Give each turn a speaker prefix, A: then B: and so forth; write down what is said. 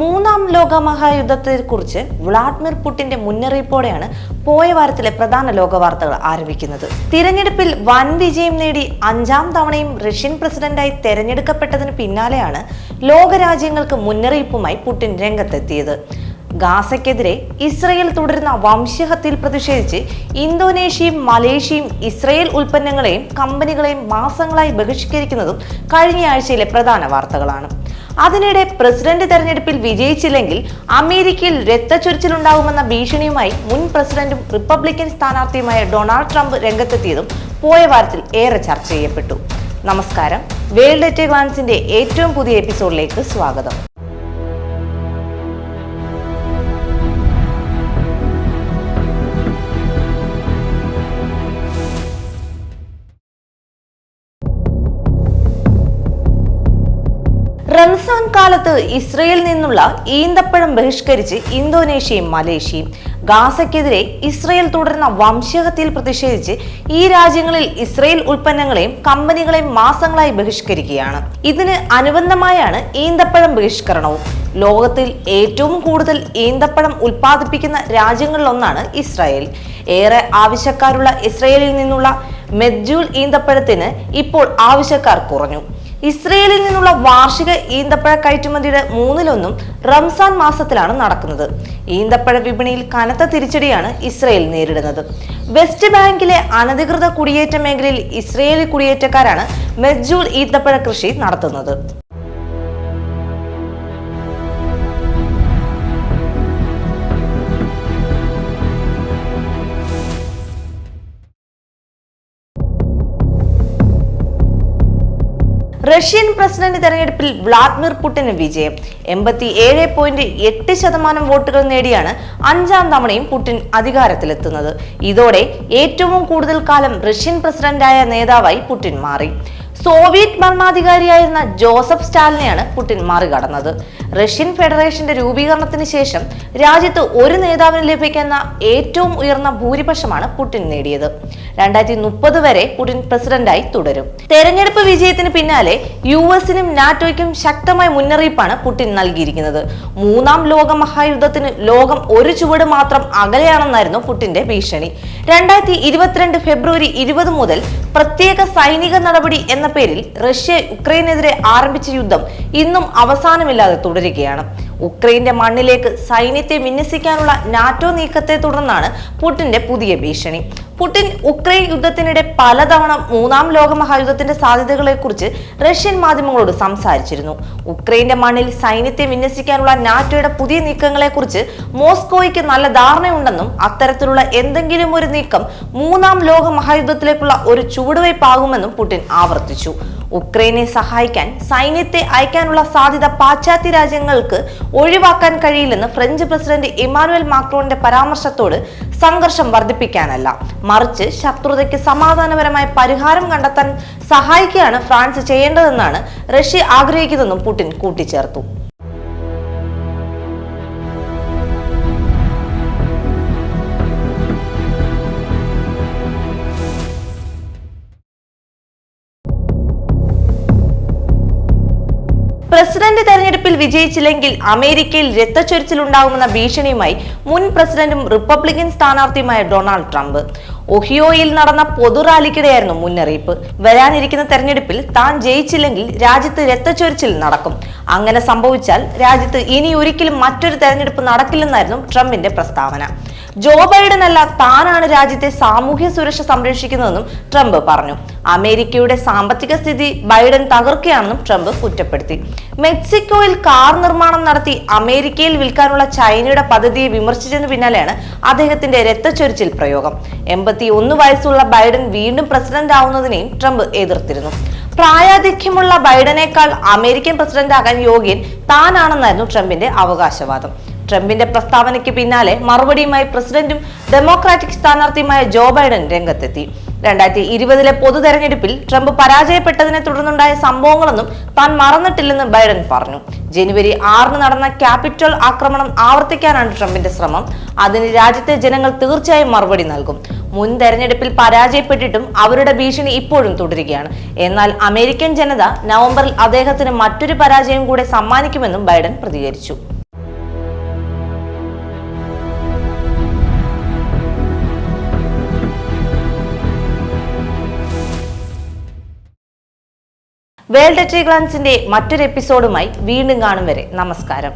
A: മൂന്നാം ലോക മഹായുദ്ധത്തെക്കുറിച്ച് വ്ളാഡിമിർ പുടിന്റെ മുന്നറിയിപ്പോടെയാണ് പോയ വാരത്തിലെ പ്രധാന ലോക വാർത്തകൾ ആരംഭിക്കുന്നത്. തിരഞ്ഞെടുപ്പിൽ വൻ വിജയം നേടി അഞ്ചാം തവണയും റഷ്യൻ പ്രസിഡന്റായി തെരഞ്ഞെടുക്കപ്പെട്ടതിന് പിന്നാലെയാണ് ലോകരാജ്യങ്ങൾക്ക് മുന്നറിയിപ്പുമായി പുടിൻ രംഗത്തെത്തിയത്. ഗാസയ്ക്കെതിരെ ഇസ്രയേൽ തുടരുന്ന വംശഹത്യയിൽ പ്രതിഷേധിച്ച് ഇന്തോനേഷ്യയും മലേഷ്യയും ഇസ്രയേൽ ഉൽപ്പന്നങ്ങളെയും കമ്പനികളെയും മാസങ്ങളായി ബഹിഷ്കരിക്കുന്നതും കഴിഞ്ഞ ആഴ്ചയിലെ പ്രധാന വാർത്തകളാണ്. അതിനിടെ പ്രസിഡന്റ് തെരഞ്ഞെടുപ്പിൽ വിജയിച്ചില്ലെങ്കിൽ അമേരിക്കയിൽ രക്തച്ചൊരിച്ചിലുണ്ടാകുമെന്ന ഭീഷണിയുമായി മുൻ പ്രസിഡന്റും റിപ്പബ്ലിക്കൻ സ്ഥാനാർത്ഥിയുമായ ഡൊണാൾഡ് ട്രംപ് രംഗത്തെത്തിയതും പോയ വാരത്തിൽ ഏറെ ചർച്ച ചെയ്യപ്പെട്ടു. നമസ്കാരം. വേൾഡ് എറ്റ് ഗ്ലാൻസിന്റെ ഏറ്റവും പുതിയ എപ്പിസോഡിലേക്ക് സ്വാഗതം. റംസാൻ കാലത്ത് ഇസ്രയേലിൽ നിന്നുള്ള ഈന്തപ്പഴം ബഹിഷ്കരിച്ച് ഇന്തോനേഷ്യയും മലേഷ്യയും ഗാസയ്ക്കെതിരെ ഇസ്രയേൽ തുടരുന്ന വംശഹത്യയിൽ പ്രതിഷേധിച്ച് ഈ രാജ്യങ്ങളിൽ ഇസ്രയേൽ ഉൽപ്പന്നങ്ങളെയും കമ്പനികളെയും മാസങ്ങളായി ബഹിഷ്കരിക്കുകയാണ്. ഇതിന് അനുബന്ധമായാണ് ഈന്തപ്പഴം ബഹിഷ്കരണവും. ലോകത്തിൽ ഏറ്റവും കൂടുതൽ ഈന്തപ്പഴം ഉൽപ്പാദിപ്പിക്കുന്ന രാജ്യങ്ങളിലൊന്നാണ് ഇസ്രായേൽ. ഏറെ ആവശ്യക്കാരുള്ള ഇസ്രയേലിൽ നിന്നുള്ള മെജ്ജൂൽ ഈന്തപ്പഴത്തിന് ഇപ്പോൾ ആവശ്യക്കാർ കുറഞ്ഞു. ഇസ്രയേലിൽ നിന്നുള്ള വാർഷിക ഈന്തപ്പഴ കയറ്റുമതിയുടെ മൂന്നിലൊന്നും റംസാൻ മാസത്തിലാണ് നടക്കുന്നത്. ഈന്തപ്പഴ വിപണിയിൽ കനത്ത തിരിച്ചടിയാണ് ഇസ്രയേൽ നേരിടുന്നത്. വെസ്റ്റ് ബാങ്കിലെ അനധികൃത കുടിയേറ്റ മേഖലയിൽ ഇസ്രയേലി കുടിയേറ്റക്കാരാണ് മെജൂൾ ഈന്തപ്പഴ കൃഷി നടത്തുന്നത്. റഷ്യൻ പ്രസിഡന്റ് തെരഞ്ഞെടുപ്പിൽ വ്ളാഡിമിർ പുടിന് വിജയം. എൺപത്തി ഏഴ് പോയിന്റ് എട്ട് ശതമാനം വോട്ടുകൾ നേടിയാണ് അഞ്ചാം തവണയും പുടിൻ അധികാരത്തിലെത്തുന്നത്. ഇതോടെ ഏറ്റവും കൂടുതൽ കാലം റഷ്യൻ പ്രസിഡന്റായ നേതാവായി പുടിൻ മാറി. സോവിയറ്റ് ഭരണാധികാരിയായിരുന്ന ജോസഫ് സ്റ്റാലിനെയാണ് പുടിൻ മറികടന്നത്. റഷ്യൻ ഫെഡറേഷന്റെ രൂപീകരണത്തിന് ശേഷം രാജ്യത്ത് ഒരു നേതാവിന് ലഭിക്കുന്ന ഏറ്റവും ഉയർന്ന ഭൂരിപക്ഷമാണ് പുടിൻ നേടിയത്. രണ്ടായിരത്തി മുപ്പത് വരെ പുടിൻ പ്രസിഡന്റായി തുടരും. തെരഞ്ഞെടുപ്പ് വിജയത്തിന് പിന്നാലെ യു എസിനും നാറ്റോയ്ക്കും ശക്തമായ മുന്നറിയിപ്പാണ് പുടിൻ നൽകിയിരിക്കുന്നത്. മൂന്നാം ലോക മഹായുദ്ധത്തിന് ലോകം ഒരു ചുവട് മാത്രം അകലെയാണെന്നായിരുന്നു പുടിന്റെ ഭീഷണി. രണ്ടായിരത്തി ഇരുപത്തിരണ്ട് ഫെബ്രുവരി ഇരുപത് മുതൽ പ്രത്യേക സൈനിക നടപടി എന്ന പേരിൽ റഷ്യ ഉക്രൈനെതിരെ ആരംഭിച്ച യുദ്ധം ഇന്നും അവസാനമില്ലാതെ തുടരുകയാണ്. ഉക്രൈന്റെ മണ്ണിലേക്ക് സൈന്യത്തെ വിന്യസിക്കാനുള്ള നാറ്റോ നീക്കത്തെ തുടർന്നാണ് പുടിന്റെ പുതിയ ഭീഷണി. പുടിൻ ഉക്രൈൻ യുദ്ധത്തിനിടെ പലതവണ മൂന്നാം ലോക മഹായുദ്ധത്തിന്റെ സാധ്യതകളെക്കുറിച്ച് റഷ്യൻ മാധ്യമങ്ങളോട് സംസാരിച്ചിരുന്നു. ഉക്രൈന്റെ മണ്ണിൽ സൈന്യത്തെ വിന്യസിക്കാനുള്ള നാറ്റോയുടെ പുതിയ നീക്കങ്ങളെക്കുറിച്ച് മോസ്കോയ്ക്ക് നല്ല ധാരണയുണ്ടെന്നും അത്തരത്തിലുള്ള എന്തെങ്കിലും ഒരു നീക്കം മൂന്നാം ലോക മഹായുദ്ധത്തിലേക്കുള്ള ഒരു ചുവടുവയ്പാകുമെന്നും പുടിൻ ആവർത്തിച്ചു. ഉക്രൈനെ സഹായിക്കാൻ സൈന്യത്തെ അയക്കാനുള്ള സാധ്യത പാശ്ചാത്യ രാജ്യങ്ങൾക്ക് ഒഴിവാക്കാൻ കഴിയില്ലെന്ന് ഫ്രഞ്ച് പ്രസിഡന്റ് ഇമാനുവൽ മാക്രോണിന്റെ പരാമർശത്തോട് സംഘർഷം വർദ്ധിപ്പിക്കാനല്ല. മറിച്ച് ശത്രുതയ്ക്ക് സമാധാനപരമായ പരിഹാരം കണ്ടെത്താൻ സഹായിക്കുകയാണ് ഫ്രാൻസ് ചെയ്യേണ്ടതെന്നാണ് റഷ്യ ആഗ്രഹിക്കുന്നതെന്നും പുടിൻ കൂട്ടിച്ചേർത്തു. പ്രസിഡന്റ് തെരഞ്ഞെടുപ്പിൽ വിജയിച്ചില്ലെങ്കിൽ അമേരിക്കയിൽ രക്തച്ചൊരിച്ചിലുണ്ടാകുമെന്ന ഭീഷണിയുമായി മുൻ പ്രസിഡന്റും റിപ്പബ്ലിക്കൻ സ്ഥാനാർത്ഥിയുമായ ഡൊണാൾഡ് ട്രംപ്. ഒഹിയോയിൽ നടന്ന പൊതുറാലിക്കിടെയായിരുന്നു മുന്നറിയിപ്പ്. വരാനിരിക്കുന്ന തെരഞ്ഞെടുപ്പിൽ താൻ ജയിച്ചില്ലെങ്കിൽ രാജ്യത്ത് രക്തച്ചൊരിച്ചിൽ നടക്കും. അങ്ങനെ സംഭവിച്ചാൽ രാജ്യത്ത് ഇനി ഒരിക്കലും മറ്റൊരു തെരഞ്ഞെടുപ്പ് നടക്കില്ലെന്നായിരുന്നു ട്രംപിന്റെ പ്രസ്താവന. ജോ ബൈഡൻ അല്ല താനാണ് രാജ്യത്തെ സാമൂഹ്യ സുരക്ഷ സംരക്ഷിക്കുന്നതെന്നും ട്രംപ് പറഞ്ഞു. അമേരിക്കയുടെ സാമ്പത്തിക സ്ഥിതി ബൈഡൻ തകർക്കുകയാണെന്നും ട്രംപ് കുറ്റപ്പെടുത്തി. മെക്സിക്കോയിൽ കാർ നിർമ്മാണം നടത്തി അമേരിക്കയിൽ വിൽക്കാനുള്ള ചൈനയുടെ പദ്ധതിയെ വിമർശിച്ചതിന് പിന്നാലെയാണ് അദ്ദേഹത്തിന്റെ രക്തച്ചൊരിച്ചിൽ പ്രയോഗം. എൺപത്തി ഒന്ന് വയസ്സുള്ള ബൈഡൻ വീണ്ടും പ്രസിഡന്റ് ആവുന്നതിനെയും ട്രംപ് എതിർത്തിരുന്നു. പ്രായാധിക്യമുള്ള ബൈഡനേക്കാൾ അമേരിക്കൻ പ്രസിഡന്റ് ആകാൻ യോഗ്യൻ താനാണെന്നായിരുന്നു ട്രംപിന്റെ അവകാശവാദം. ട്രംപിന്റെ പ്രസ്താവനയ്ക്ക് പിന്നാലെ മറുപടിയുമായി പ്രസിഡന്റും ഡെമോക്രാറ്റിക് സ്ഥാനാർത്ഥിയുമായ ജോ ബൈഡൻ രംഗത്തെത്തി. രണ്ടായിരത്തി ഇരുപതിലെ പൊതു തെരഞ്ഞെടുപ്പിൽ ട്രംപ് പരാജയപ്പെട്ടതിനെ തുടർന്നുണ്ടായ സംഭവങ്ങളൊന്നും താൻ മറന്നിട്ടില്ലെന്ന് ബൈഡൻ പറഞ്ഞു. ജനുവരി ആറിന് നടന്ന ക്യാപിറ്റൽ ആക്രമണം ആവർത്തിക്കാനാണ് ട്രംപിന്റെ ശ്രമം. അതിന് രാജ്യത്തെ ജനങ്ങൾ തീർച്ചയായും മറുപടി നൽകും. മുൻ തെരഞ്ഞെടുപ്പിൽ പരാജയപ്പെട്ടിട്ടും അവരുടെ ഭീഷണി ഇപ്പോഴും തുടരുകയാണ്. എന്നാൽ അമേരിക്കൻ ജനത നവംബറിൽ അദ്ദേഹത്തിന് മറ്റൊരു പരാജയം കൂടെ സമ്മാനിക്കുമെന്നും ബൈഡൻ പ്രതികരിച്ചു. വേൾഡ് ട്രീ ഗ്ലാൻസിന്റെ മറ്റൊരു എപ്പിസോഡുമായി വീണ്ടും കാണും വരെ. നമസ്കാരം.